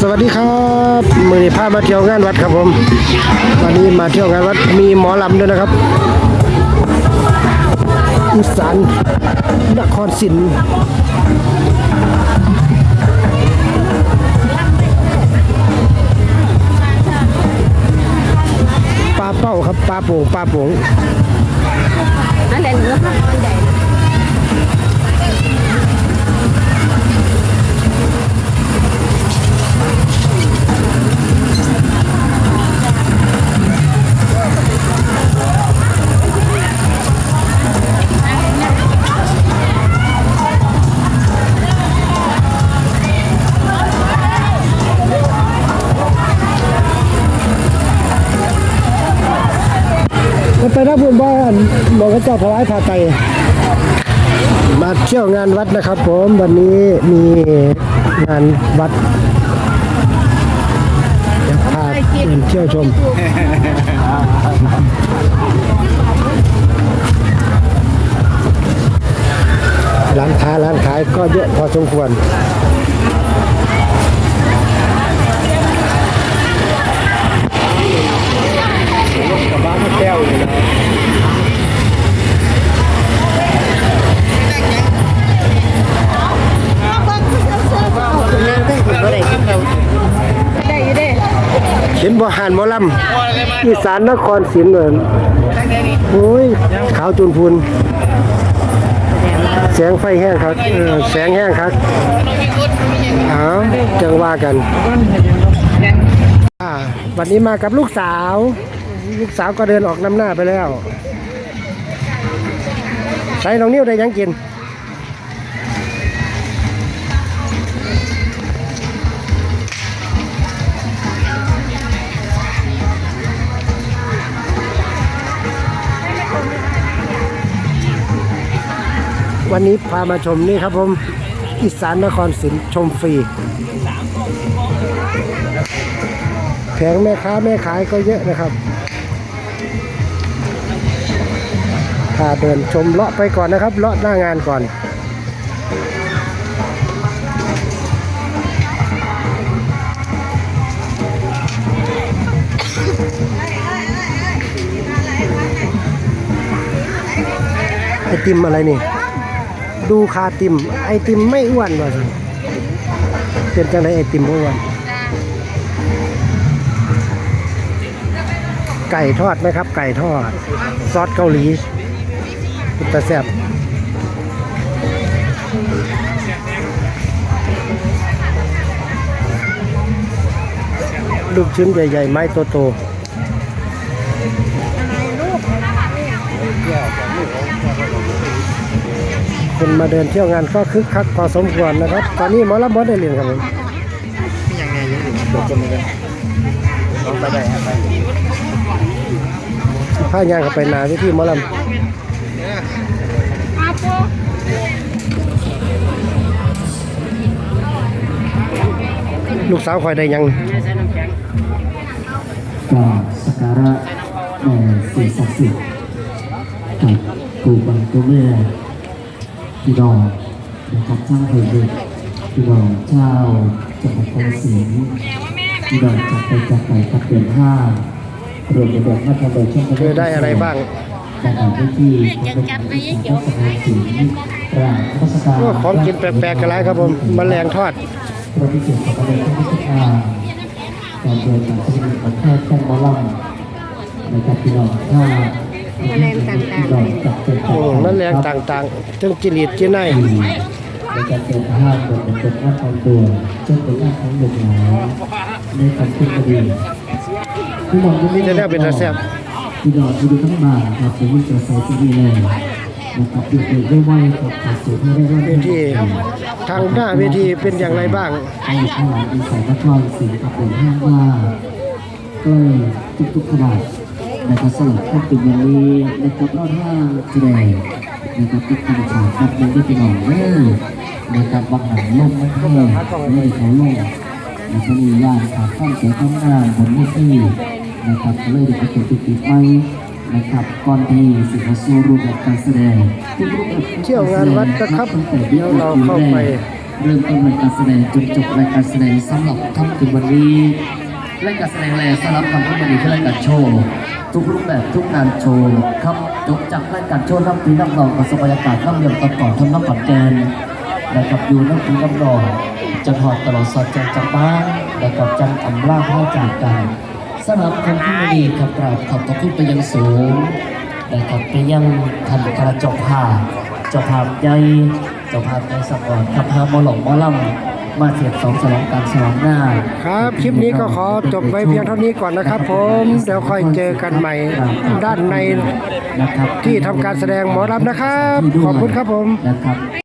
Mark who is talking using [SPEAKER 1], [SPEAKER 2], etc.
[SPEAKER 1] สวัสดีครับมือนี้พามาเที่ยวงานวัดครับผมวันนี้มาเที่ยวงานวัดมีหมอลำด้วยนะครับอีสานนครศรีปลาเป้าครับปลาโป่งปลาโป่ง
[SPEAKER 2] นั่นแหละหนูก็พักมันใหญ่
[SPEAKER 1] มันไปรับบุญบ้านบอกว่าเจ้าถวายผ้าไตรมาเที่ยวงานวัดนะครับ ผมวันนี้มีงานวัดจะพาเดินเที่ยวชมร้านค้าร้านขายก็เยอะพอสมควร
[SPEAKER 2] เห็
[SPEAKER 1] นบ่หานมอลำอีสานนครศรีเหมือนโอ้ยขาวจุนพูนแสงไฟแห้งครับแสงแห้งครับเอาจังว่ากันวันนี้มากับลูกสาว ลูกสาวก็เดินออกนำหน้าไปแล้ว ใส่น้องนิ้วได้ยังกิน วันนี้พามาชมนี่ครับผมอีสานนครศรีชมฟรี แผงแม่ค้าแม่ขายก็เยอะนะครับพาเดินชมเลาะไปก่อนนะครับ เลาะหน้างานก่อน ไอติมอะไรนี่ ดูคาติม ไอติมไม่อ้วนว่ะสิเป็นจังไรไอติมบ่อ้วน ไก่ทอดไหมครับ ไก่ทอด ซอสเกาหลีเป็นตาแซ่บลูกชิ้นใหญ่ ๆ ไม้โต คนมาเดินเที่ยวงานก็คึกคักพอสมควรนะครับ ตอนนี้หมอลำบอสได้เรียนครับผม
[SPEAKER 3] มีอย่างไงยังอยู่ตัวคนนึงลองไปได้ครับไป
[SPEAKER 1] ผ้ายางกับไปนาที่ที่หมอลำลูกสาวคอยได้ยัง
[SPEAKER 4] ก็สักการะแด่สิ่งศักดิ์สิทธิ์กับครูบังตัวแม่ พี่น้องนะครับเจ้าเผยเด็กพี่น้องเจ้าจังหวัดกาฬสินธุ์พี่น้องจากไปจากไปกับเดือนห้ารวมในเดือนห้าทำโดยช่วง
[SPEAKER 1] เคยได้อะไรบ้าง
[SPEAKER 4] การอ่านได้ที่พระพุทธศาสนาสิงห์กราบพระสการ
[SPEAKER 1] โอ้ของกินแปลกๆกันไรครับผมมแมลงทอด
[SPEAKER 4] พระพิสุทธิ์สัพพะพระพุทธเจ้าการเดินทางสมุทรของแพทย์แท่งมอลัมนะครับพี่น้องถ้า
[SPEAKER 2] แมลงต่างๆ
[SPEAKER 4] พี่น้องจับเป็น
[SPEAKER 1] โอ้มแมลงต่างๆทั้งจิริดจิไน
[SPEAKER 4] ในการเป็นภาพบนเป็นภาพของตัวจนเป็นภาพของหนุ่มหนาในการขึ้นคดีพี่น้อง
[SPEAKER 1] มีแต่แนวเป็นตาแซ่บ
[SPEAKER 4] พี่น้องที่ดูทั้งบ้านครับเป็นวิจารณ์ใส่ที่ดีเลยนะครับดูเป็นได้ไวกับขาดสูตรให้ได้รอด
[SPEAKER 1] เวทีทางหน้าเวทีเป็นอย่างไรบ้าง
[SPEAKER 4] ไอ้ข้างหลังอีสานนครศรีกับเป็นห้างว่าก็ทุกๆขนาด นะครับสลับข้าเป็นอย่างนี้นะครับรอดห้างแสดงนะครับทุกการฉากครับยังได้ไปหน่อยเด้อนะครับบางหันลมมันแห้งไม่ได้เขาลงนะครับมีญาติขาดข้ามเสียข้ามงานบนนี้ที่นะครับเลยได้ประตูติดติดไปนะครับก่อนที่สิมาสู่รูปแบบการแสดง
[SPEAKER 1] เที่ยวงานวัดนะครับเดี๋ยวเราเข้าไป
[SPEAKER 4] เริ่มต้นรายการแสดงจนจบรายการแสดงสำหรับค่ำคืนวันนี้รายการแสดงแรกสำหรับค่ำคืนวันนี้คือรายการโชว์ ทุกรูปแบบทุกงานโชว์ครับจบจากรายการโชว์น้ำปีน้ำนองกับสบรรยากาศน้ำเยี่ยมตอนก่อทำน้ำปัดแกนนะครับอยู่น้ำปีน้ำนองจะถอดตลอดสอดแจงจากบ้านนะครับจังอำลาพ่อจากกันสำหรับคนที่ไม่ดีครับกราบขอบพระคุณไปยังสูงนะครับไปยังทันกระจกผ้าจ้าภาพใหญ่จ้าภาพใจสปอร์ตครับพามอหลงมอลำ มาเสียบสองฉลองการฉลองหน้า
[SPEAKER 1] ครับ คลิปนี้ก็ขอจบไว้เพียงเท่านี้ก่อนนะครับ ผมเดี๋ยวค่อยเจอกันใหม่ด้านใน
[SPEAKER 4] นะครับ
[SPEAKER 1] ที่ทำการแสดงหมอลำนะครับ ขอบคุณครับผม
[SPEAKER 4] นะครับ